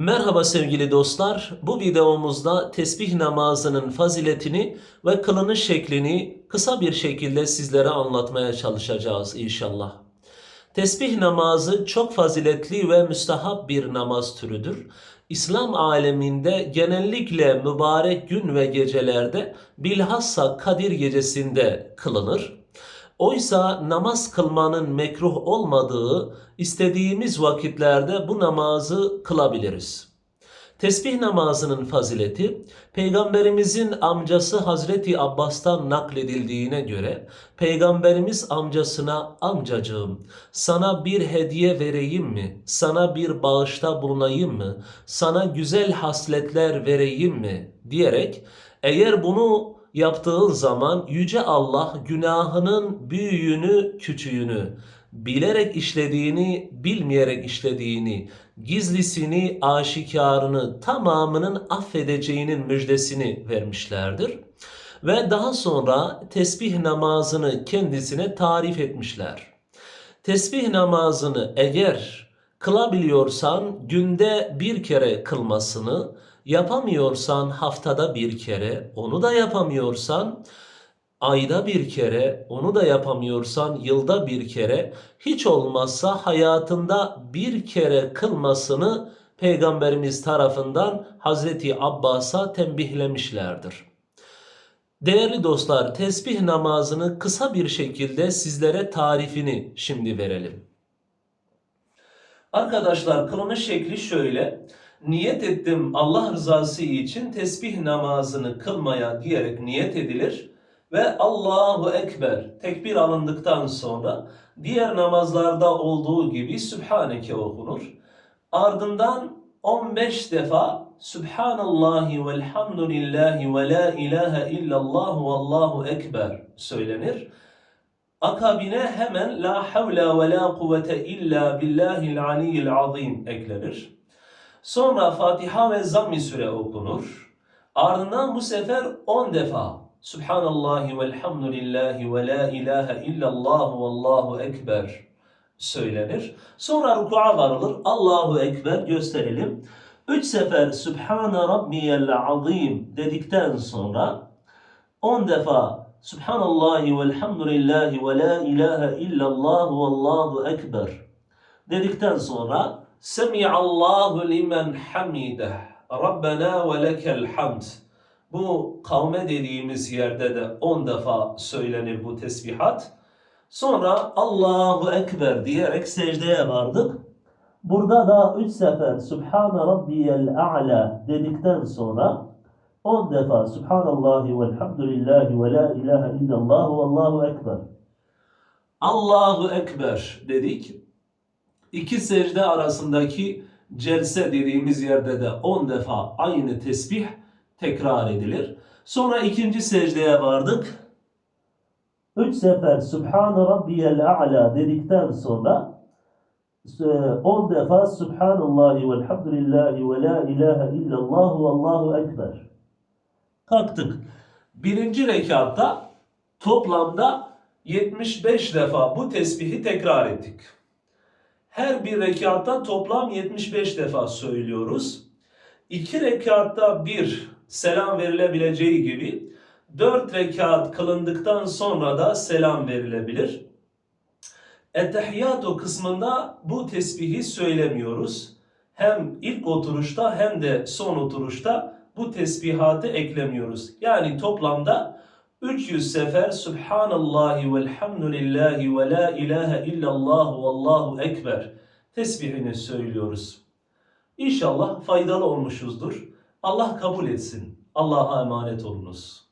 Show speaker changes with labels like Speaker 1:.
Speaker 1: Merhaba sevgili dostlar. Bu videomuzda tesbih namazının faziletini ve kılınış şeklini kısa bir şekilde sizlere anlatmaya çalışacağız inşallah. Tesbih namazı çok faziletli ve müstahap bir namaz türüdür. İslam aleminde genellikle mübarek gün ve gecelerde bilhassa Kadir gecesinde kılınır. Oysa namaz kılmanın mekruh olmadığı istediğimiz vakitlerde bu namazı kılabiliriz. Tesbih namazının fazileti Peygamberimizin amcası Hazreti Abbas'tan nakledildiğine göre Peygamberimiz amcasına amcacığım sana bir hediye vereyim mi? Sana bir bağışta bulunayım mı? Sana güzel hasletler vereyim mi? diyerek eğer bunu yaptığın zaman yüce Allah günahının büyüğünü, küçüğünü, bilerek işlediğini, bilmeyerek işlediğini, gizlisini, aşikarını tamamının affedeceğinin müjdesini vermişlerdir. Ve daha sonra tesbih namazını kendisine tarif etmişler. Tesbih namazını eğer kılabiliyorsan günde bir kere kılmasını, yapamıyorsan haftada bir kere, onu da yapamıyorsan ayda bir kere, onu da yapamıyorsan yılda bir kere, hiç olmazsa hayatında bir kere kılmasını Peygamberimiz tarafından Hazreti Abbas'a tembihlemişlerdir. Değerli dostlar, tesbih namazını kısa bir şekilde sizlere tarifini şimdi verelim. Arkadaşlar kılınış şekli şöyle. Niyet ettim Allah rızası için tesbih namazını kılmaya diyerek niyet edilir. Ve Allahu Ekber tekbir alındıktan sonra diğer namazlarda olduğu gibi Sübhaneke okunur. Ardından 15 defa Subhanallahi velhamdülillahi ve la ilahe illallah ve Allahu Ekber söylenir. Akabine hemen la havle ve la kuvvete illa billahil aliyyil azim eklenir. Sonra Fatiha ve Zamm-i Sure okunur. Ardından bu sefer 10 defa Subhanallahi velhamdülillahi ve la ilahe illallah ve Allahu ekber söylenir. Sonra ruku'a varılır. Allahu ekber gösterelim. Üç sefer Sübhane Rabbiyel Azim dedikten sonra 10 defa Subhanallahi velhamdülillahi ve la ilahe illallah ve Allahu ekber dedikten sonra Semi'allahu limen hamideh Rabbena ve lekel hamd bu kavme dediğimiz yerde de 10 defa söylenir bu tesbihat. Sonra Allahu Ekber diyerek secdeye vardık. Burada da 3 sefer Subhane Rabbiyel A'la dedikten sonra 10 defa Subhanallahi velhamdülillahi ve la ilahe illallah ve Allahu Ekber. Allahu Ekber dedik. İki secde arasındaki celse dediğimiz yerde de 10 defa aynı tesbih tekrar edilir. Sonra ikinci secdeye vardık. Üç sefer Subhan Rabbiyel A'la dedikten sonra 10 defa Subhanallahi velhamdülillahi ve la ilahe illallah ve Allahu Ekber. Kalktık. Birinci rekatta toplamda 75 defa bu tesbihi tekrar ettik. Her bir rekatta toplam 75 defa söylüyoruz. İki rekatta bir selam verilebileceği gibi dört rekat kılındıktan sonra da selam verilebilir. Ettehiyyatu kısmında bu tesbihi söylemiyoruz. Hem ilk oturuşta hem de son oturuşta bu tesbihatı eklemiyoruz. Yani toplamda 300 sefer Subhanallahi velhamdülillahi ve la ilahe illallah ve Allahu ekber tesbihini söylüyoruz. İnşallah faydalı olmuşuzdur. Allah kabul etsin. Allah'a emanet olunuz.